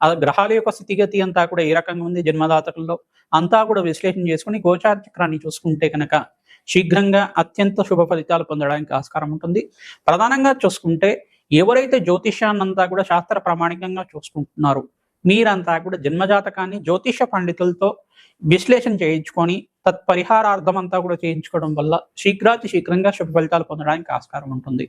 ఆ గ్రహాల యొక్క స్థితిగతి అంతా కూడా ఏ రకంగా ఉంది? జన్మదాతలలో అంతా కూడా విశ్లేషణ చేసుకుని గోచార చక్రాన్ని చూసుకుంటే కనుక శీఘ్రంగా అత్యంత శుభ ఫలితాలు పొందడానికి ఆస్కారం ఉంటుంది. ప్రధానంగా చూసుకుంటే ఎవరైతే జ్యోతిష్యాన్నంతా కూడా శాస్త్ర ప్రామాణికంగా చూసుకుంటున్నారు మీరంతా కూడా జన్మజాతకాన్ని జ్యోతిష పండితులతో విశ్లేషణ చేయించుకొని తత్పరిహారార్థం అంతా కూడా చేయించుకోవడం వల్ల శీఘ్రాతి శీఘ్రంగా శుభ ఫలితాలు పొందడానికి ఆస్కారం ఉంటుంది.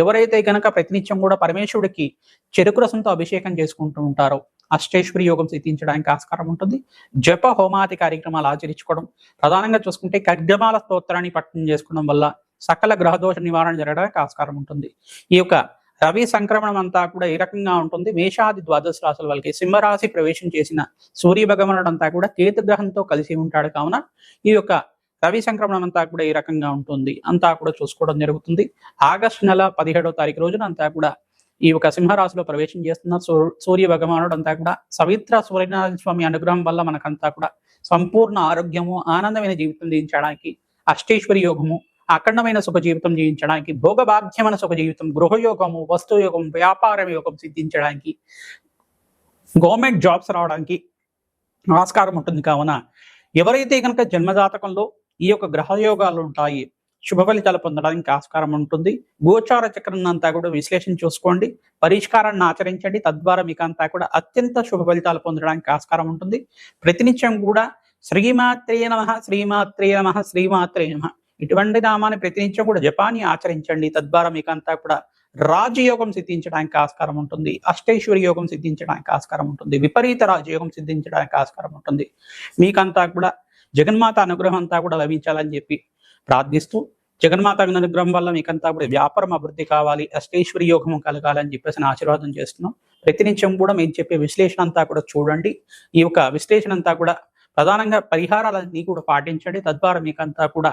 ఎవరైతే గనక ప్రతినిత్యం కూడా పరమేశ్వరుడికి చెరుకు రసంతో అభిషేకం చేసుకుంటూ ఉంటారో అష్టేశ్వరి యోగం సిద్ధించడానికి ఆస్కారం ఉంటుంది. జప హోమాది కార్యక్రమాలు ఆచరించుకోవడం ప్రధానంగా చూసుకుంటే ఖడ్గమాల స్తోత్రాన్ని పట్టణం చేసుకోవడం వల్ల సకల గ్రహదోష నివారణ జరగడానికి ఆస్కారం ఉంటుంది. ఈ యొక్క రవి సంక్రమణం అంతా కూడా ఏ రకంగా ఉంటుంది? మేషాది ద్వాదశ రాశుల వాళ్ళకి సింహరాశి ప్రవేశం చేసిన సూర్య భగవానుడు అంతా కూడా కేతు గ్రహంతో కలిసి ఉంటాడు కావున ఈ యొక్క రవి సంక్రమణం అంతా కూడా ఈ రకంగా ఉంటుంది? అంతా కూడా చూసుకోవడం జరుగుతుంది. ఆగస్టు నెల పదిహేడవ తారీఖు రోజున అంతా కూడా ఈ యొక్క సింహరాశిలో ప్రవేశం చేస్తున్న సూ- సూర్య భగవానుడు అంతా కూడా సవిత్ర సూర్యనారాయణ స్వామి అనుగ్రహం వల్ల మనకంతా కూడా సంపూర్ణ ఆరోగ్యము ఆనందమైన జీవితం జీవించడానికి అష్టేశ్వరి యోగము అఖండమైన సుఖ జీవితం జీవించడానికి భోగభాగ్యమైన సుఖ జీవితం గృహయోగము వస్తుయోగం వ్యాపారం వ్యాపార యోగం సిద్ధించడానికి గవర్నమెంట్ జాబ్స్ రావడానికి ఆస్కారం ఉంటుంది. కావున ఎవరైతే కనుక జన్మజాతకంలో ఈ యొక్క గ్రహయోగాలు ఉంటాయి శుభ ఫలితాలు పొందడానికి ఆస్కారం ఉంటుంది. గోచార చక్రం అంతా కూడా విశ్లేషణ చూసుకోండి. పరిష్కారాన్ని ఆచరించండి. తద్వారా మీకు అంతా కూడా అత్యంత శుభ ఫలితాలు పొందడానికి ఆస్కారం ఉంటుంది. ప్రతినిత్యం కూడా శ్రీమాత్రే నమ శ్రీమాత్రే నమ శ్రీమాత్రే నమ. ఇటువంటి నామాన్ని ప్రతినిత్యం కూడా జపాన్ని ఆచరించండి. తద్వారా మీకు అంతా కూడా రాజయోగం సిద్ధించడానికి ఆస్కారం ఉంటుంది. అష్టైశ్వరి యోగం సిద్ధించడానికి ఆస్కారం ఉంటుంది. విపరీత రాజయోగం సిద్ధించడానికి ఆస్కారం ఉంటుంది. మీకంతా కూడా జగన్మాత అనుగ్రహం అంతా కూడా లభించాలని చెప్పి ప్రార్థిస్తూ జగన్మాత అనుగ్రహం వల్ల మీకంతా కూడా వ్యాపారం అభివృద్ధి కావాలి అష్టైశ్వరి యోగం కలగాలని చెప్పేసి నేను ఆశీర్వాదం చేస్తున్నాం. ప్రతినిత్యం కూడా మేము చెప్పే విశ్లేషణ అంతా కూడా చూడండి. ఈ యొక్క విశ్లేషణ అంతా కూడా ప్రధానంగా పరిహారాలన్నీ కూడా పాటించండి. తద్వారా మీకంతా కూడా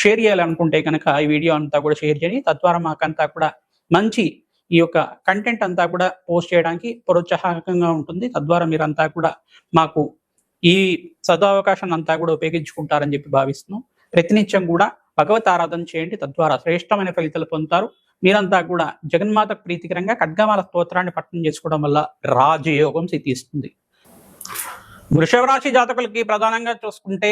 షేర్ చేయాలనుకుంటే కనుక ఈ వీడియో అంతా కూడా షేర్ చేయండి. తద్వారా మాకంతా కూడా మంచి ఈ యొక్క కంటెంట్ అంతా కూడా పోస్ట్ చేయడానికి ప్రోత్సాహకంగా ఉంటుంది. తద్వారా మీరంతా కూడా మాకు ఈ సదావకాశాన్ని అంతా కూడా ఉపయోగించుకుంటారని చెప్పి భావిస్తున్నాం. ప్రతినిత్యం కూడా భగవత్ ఆరాధన చేయండి. తద్వారా శ్రేష్టమైన ఫలితాలు పొందుతారు. మీరంతా కూడా జగన్మాత ప్రీతికరంగా ఖడ్గమాల స్తోత్రాన్ని పట్టణం చేసుకోవడం వల్ల రాజయోగం సిద్ధిస్తుంది. వృషభ రాశి జాతకులకి ప్రధానంగా చూసుకుంటే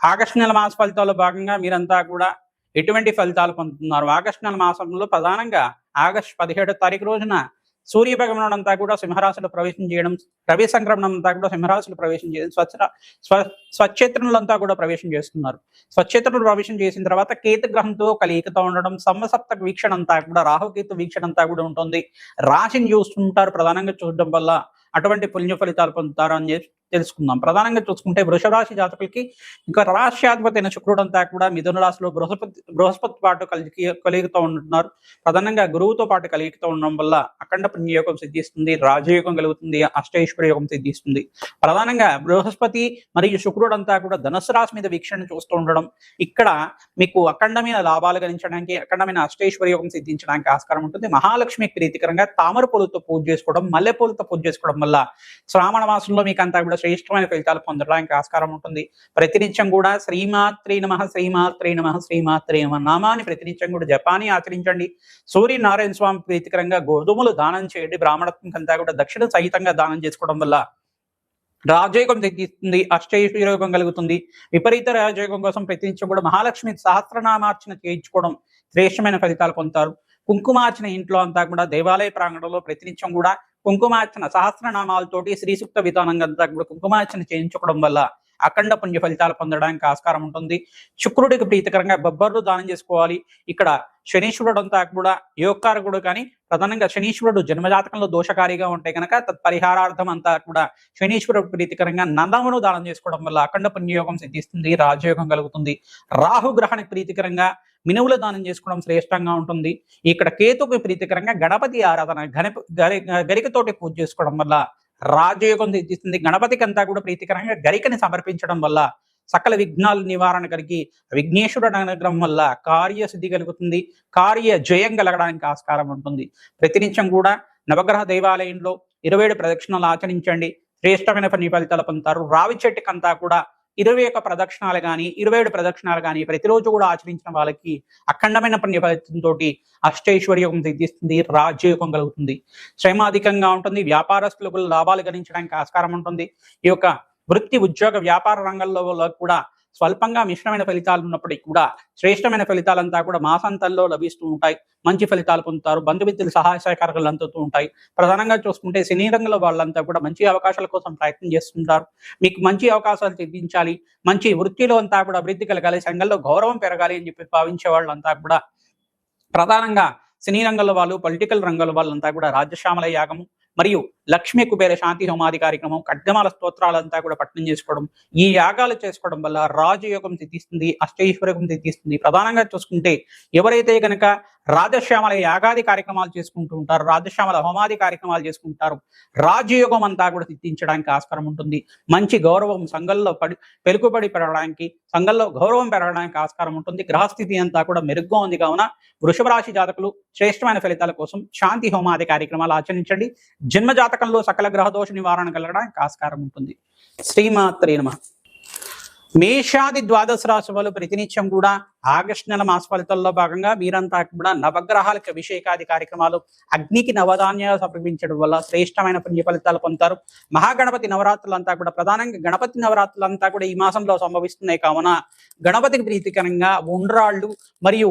ఆగస్టు నెల మాస ఫలితాల్లో భాగంగా మీరంతా కూడా ఎటువంటి ఫలితాలు పొందుతున్నారు? ఆగస్టు నెల మాసంలో ప్రధానంగా ఆగస్టు పదిహేడో తారీఖు రోజున సూర్య భగవానుడు అంతా కూడా సింహరాశిలో ప్రవేశం చేయడం రవి సంక్రమణం అంతా కూడా సింహరాశిలో ప్రవేశం చేయడం స్వచ్ఛ స్వ స్వచ్ఛేత్రులంతా కూడా ప్రవేశం చేస్తున్నారు. స్వచ్ఛేత్రులు ప్రవేశం చేసిన తర్వాత కేతుగ్రహంతో కలియికతో ఉండడం సమసప్తక వీక్షణ అంతా కూడా రాహుకేతు వీక్షణ అంతా కూడా ఉంటుంది. రాశిని చూస్తుంటారు ప్రధానంగా చూడడం వల్ల అటువంటి పుణ్య ఫలితాలు పొందుతారు అని చెప్పి తెలుసుకుందాం. ప్రధానంగా చూసుకుంటే వృషభరాశి జాతకులకి ఇంకా రాష్ట్రాధిపతి అయిన శుక్రుడు అంతా కూడా మిథున రాశిలో బృహస్పతి బృహస్పతి పాటు కలిగి కలిగితో ఉంటున్నారు. ప్రధానంగా గురువుతో పాటు కలిగితో ఉండడం వల్ల అఖండ పుణ్యయోగం సిద్ధిస్తుంది రాజయోగం కలుగుతుంది అష్టైశ్వర్య యోగం సిద్ధిస్తుంది. ప్రధానంగా బృహస్పతి మరియు శుక్రుడు అంతా కూడా ధనుసు రాశి మీద వీక్షణ చూస్తూ ఉండడం ఇక్కడ మీకు అఖండమైన లాభాలు గణించడానికి అఖండమైన అష్టైశ్వర్య యోగం సిద్ధించడానికి ఆస్కారం ఉంటుంది. మహాలక్ష్మి ప్రీతికరంగా తామర పూలతో పూజ చేసుకోవడం మల్లె పూలతో పూజ చేసుకోవడం వల్ల శ్రావణ మాసంలో మీకు అంతా కూడా శ్రేష్టమైన ఫలితాలు పొందడానికి ఆస్కారం ఉంటుంది. ప్రతినిత్యం కూడా శ్రీమాత్రి నమ శ్రీమాత్రి నమ శ్రీమాత్రి నమ నామాన్ని ప్రతినిత్యం కూడా జపాన్ని ఆచరించండి. సూర్య నారాయణ స్వామి ప్రీతికరంగా గోధుమలు దానం చేయండి. బ్రాహ్మణత్వం కూడా దక్షిణ సహితంగా దానం చేసుకోవడం వల్ల రాజయోగం తగ్గిస్తుంది అష్టైశ్వర్యోగం కలుగుతుంది. విపరీత రాజయోగం కోసం ప్రతినిత్యం కూడా మహాలక్ష్మి సహస్రనామార్చన చేయించుకోవడం శ్రేష్టమైన ఫలితాలు పొందుతారు. కుంకుమార్చన ఇంట్లో అంతా కూడా దేవాలయ ప్రాంగణంలో ప్రతినిత్యం కూడా కుంకుమార్చన సహస్రనామాలతోటి శ్రీసూక్త విధానంగా కూడా కుంకుమార్చన చేయించుకోవడం వల్ల అఖండ పుణ్య ఫలితాలు పొందడానికి ఆస్కారం ఉంటుంది. శుక్రుడికి ప్రీతికరంగా బొబ్బర్లు దానం చేసుకోవాలి. ఇక్కడ శనీశ్వరుడు అంతా కూడా యోగకారకుడు కానీ ప్రధానంగా శనీశ్వరుడు జన్మజాతకంలో దోషకారిగా ఉంటే కనుక తత్పరిహారార్థం అంతా కూడా శనీశ్వరుడు ప్రీతికరంగా నందమును దానం చేసుకోవడం వల్ల అఖండ పుణ్యయోగం సిద్ధిస్తుంది రాజయోగం కలుగుతుంది. రాహు ప్రీతికరంగా మినువుల దానం చేసుకోవడం శ్రేష్టంగా ఉంటుంది. ఇక్కడ కేతుకు ప్రీతికరంగా గణపతి ఆరాధన గణప గరి గరికతోటి పూజ చేసుకోవడం వల్ల రాజయోగం సిద్ధిస్తుంది. గణపతికి అంతా కూడా ప్రీతికరంగా గరికని సమర్పించడం వల్ల సకల విఘ్నాల నివారణ కలిగి విఘ్నేశ్వరుడు అనుగ్రహం వల్ల కార్యసిద్ధి కలుగుతుంది. కార్య జయం కలగడానికి ఆస్కారం ఉంటుంది. ప్రతినిత్యం కూడా నవగ్రహ దేవాలయంలో ఇరవై ఏడు ప్రదక్షిణలు ఆచరించండి. శ్రేష్టమైన పని ఫలితాలు పొందుతారు. రావి చెట్టుకంతా కూడా ఇరవై ఒక్క ప్రదక్షిణాలు కానీ ఇరవై ఏడు ప్రదక్షిణాలు కానీ ప్రతిరోజు కూడా ఆచరించిన వాళ్ళకి అఖండమైన పుణ్య ఫలితంతో అష్టైశ్వర్యోగం సిద్ధిస్తుంది. రాజ్యయోగం కలుగుతుంది. శ్రమ అధికంగా ఉంటుంది. వ్యాపారస్తులకు లాభాలు గణించడానికి ఆస్కారం ఉంటుంది. ఈ యొక్క వృత్తి ఉద్యోగ వ్యాపార రంగంలో కూడా స్వల్పంగా మిశ్రమైన ఫలితాలు ఉన్నప్పటికీ కూడా శ్రేష్టమైన ఫలితాలంతా కూడా మాసాంతంలో లభిస్తూ ఉంటాయి. మంచి ఫలితాలు పొందుతారు. బంధుమిత్రులు సహాయ సహకారాలు అందుతూ ఉంటాయి. ప్రధానంగా చూసుకుంటే సినీ రంగంలో వాళ్ళంతా కూడా మంచి అవకాశాల కోసం ప్రయత్నం చేస్తుంటారు. మీకు మంచి అవకాశాలు తెప్పించాలి. మంచి వృత్తిలో అంతా కూడా అభివృద్ధి కలగాలి. సంఘంలో గౌరవం పెరగాలి అని చెప్పి భావించే వాళ్ళంతా కూడా ప్రధానంగా సినీ రంగంలో వాళ్ళు పొలిటికల్ రంగంలో వాళ్ళంతా కూడా రాజ్యశ్యామల యాగము మరియు లక్ష్మీ కుబేర శాంతి హోమాది కార్యక్రమం ఖడ్గమాల స్తోత్రాలంతా కూడా పట్టణం చేసుకోవడం ఈ యాగాలు చేసుకోవడం వల్ల రాజయోగం సిద్ధిస్తుంది అష్టైశ్వర్యం సిద్ధిస్తుంది. ప్రధానంగా చూసుకుంటే ఎవరైతే కనుక రాజశ్యామల యాగాది కార్యక్రమాలు చేసుకుంటూ ఉంటారు. రాజశ్యామల హోమాది కార్యక్రమాలు చేసుకుంటారు. రాజయోగం అంతా కూడా సిద్ధించడానికి ఆస్కారం ఉంటుంది. మంచి గౌరవం సంఘంలో పడి పెలుకుబడి పెరగడానికి సంఘంలో గౌరవం పెరగడానికి ఆస్కారం ఉంటుంది. గ్రహస్థితి అంతా కూడా మెరుగ్గా ఉంది. కావున వృషభ రాశి జాతకులు శ్రేష్టమైన ఫలితాల కోసం శాంతి హోమాది కార్యక్రమాలు ఆచరించండి. జన్మ జాతకంలో సకల గ్రహ దోష నివారణ కలగడానికి ఆస్కారం ఉంటుంది. శ్రీమాత్రే నమ. మేషాది ద్వాదశ రాశి వాళ్ళు ప్రతినిత్యం కూడా ఆగస్ట్ నెల మాస ఫలితాల్లో భాగంగా మీరంతా కూడా నవగ్రహాలకు అభిషేకాది కార్యక్రమాలు అగ్నికి నవధాన్యాలు సమర్పించడం వల్ల శ్రేష్టమైన పుణ్య ఫలితాలు పొందుతారు. మహాగణపతి నవరాత్రులంతా కూడా ప్రధానంగా గణపతి నవరాత్రులంతా కూడా ఈ మాసంలో సంభవిస్తున్నాయి కావున గణపతికి ప్రీతికరంగా ఉండ్రాళ్ళు మరియు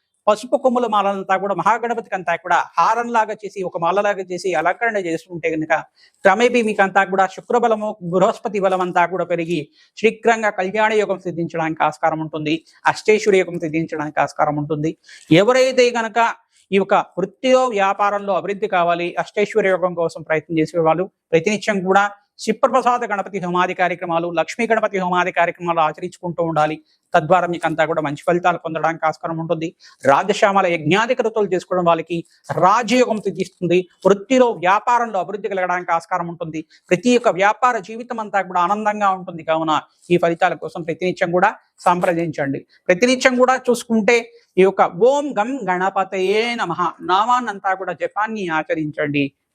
పసుపు కొమ్ముల మాలంతా కూడా మహాగణపతికి అంతా కూడా హారంలాగా చేసి ఒక మాలలాగా చేసి అలంకరణ చేస్తుంటే కనుక క్రమేపీ మీకు అంతా కూడా శుక్రబలము బృహస్పతి బలం అంతా కూడా పెరిగి శీఘ్రంగా కళ్యాణ యోగం సిద్ధించడానికి ఆస్కారం ఉంటుంది. అష్టేశ్వరి యోగం సిద్ధించడానికి ఆస్కారం ఉంటుంది. ఎవరైతే గనక ఈ యొక్క వృత్తిలో వ్యాపారంలో అభివృద్ధి కావాలి అష్టైశ్వర్య యోగం కోసం ప్రయత్నం చేసే వాళ్ళు ప్రతినిత్యం కూడా శిప్రప్రసాద గణపతి హోమాది కార్యక్రమాలు లక్ష్మీ గణపతి హోమాది కార్యక్రమాలు ఆచరించుకుంటూ ఉండాలి. తద్వారా మీకు అంతా కూడా మంచి ఫలితాలు పొందడానికి ఆస్కారం ఉంటుంది. రాజశ్యామల యజ్ఞాధికృతులు చేసుకోవడం వాళ్ళకి రాజయోగం తీస్తుంది వృత్తిలో వ్యాపారంలో అభివృద్ధి కలగడానికి ఆస్కారం ఉంటుంది. ప్రతి ఒక్క వ్యాపార జీవితం అంతా కూడా ఆనందంగా ఉంటుంది. కావున ఈ ఫలితాల కోసం ప్రతినిత్యం కూడా సంప్రదించండి. ప్రతినిత్యం కూడా చూసుకుంటే ఈ యొక్క ఓం గం గణపతయే నమ. నామాన్నంతా కూడా జపాన్ని ఆచరించండి.